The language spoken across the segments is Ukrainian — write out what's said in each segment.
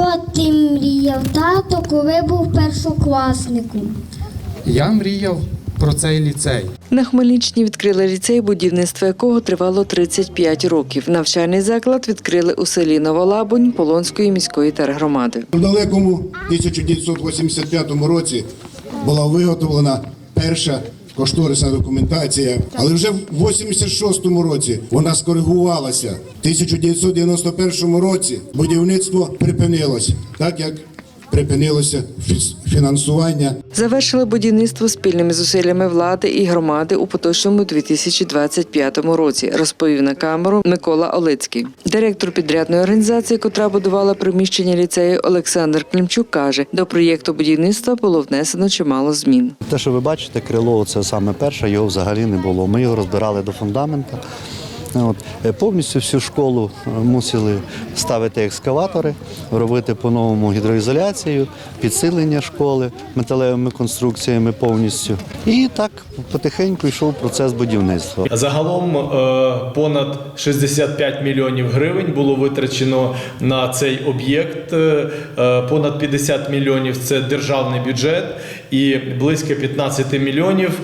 Що ти мріяв, тато, коли був першокласником? Я мріяв про цей ліцей. На Хмельниччині відкрили ліцей, будівництво якого тривало 35 років. Навчальний заклад відкрили у селі Новолабунь Полонської міської тергромади. У далекому 1985 році була виготовлена перша кошторисна документація, але вже в 86-му році вона скоригувалася. В 1991 році будівництво припинилось, так як припинилося фінансування Завершили будівництво спільними зусиллями влади і громади у поточному 2025 році, розповів на камеру Микола Олицький. Директор підрядної організації, котра будувала приміщення ліцею Олександр Клімчук, каже, до проєкту будівництва було внесено чимало змін. Те, що ви бачите, крило це саме перше, його взагалі не було. Ми його розбирали до фундамента. От. Е, Повністю всю школу е, мусили ставити екскаватори, робити по-новому гідроізоляцію, підсилення школи металевими конструкціями повністю. І так потихеньку йшов процес будівництва. Загалом е, понад 65 мільйонів гривень було витрачено на цей об'єкт. Понад 50 мільйонів це державний бюджет, і близько 15 мільйонів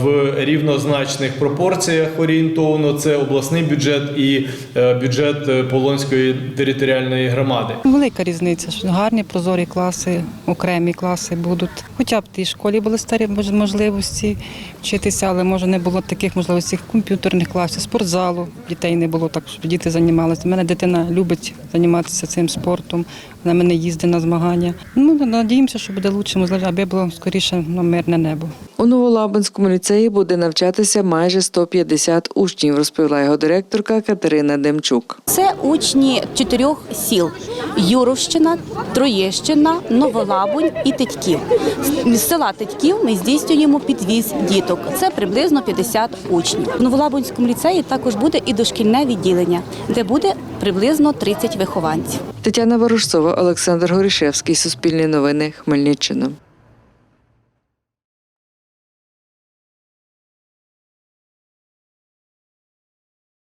в рівнозначних пропорціях орієнтовно це обласний бюджет і е, бюджет е, Полонської територіальної громади. Велика різниця, що гарні прозорі класи, окремі класи будуть. Хоча б в тій школі були старі можливості вчитися, але може не було таких можливостей комп'ютерних класів, спортзалу. Дітей не було так, щоб діти займалися. У мене дитина любить займатися цим спортом. Вона мене їздить на змагання. Ну надіємося, що буде краще, можливо, аби було скоріше на мирне небо. У Новолабинському ліцеї буде навчатися майже 150 учнів, розповіла його директорка Катерина Демчук. Це учні чотирьох сіл: Юровщина, Троєщина, Новолабунь і Титьків. З села Титьків ми здійснюємо підвіз діток. Це приблизно 50 учнів. В Новолабунському ліцеї також буде і дошкільне відділення, де буде приблизно 30 вихованців. Тетяна Ворожцова, Олександр Горішевський, Суспільні новини, Хмельниччина.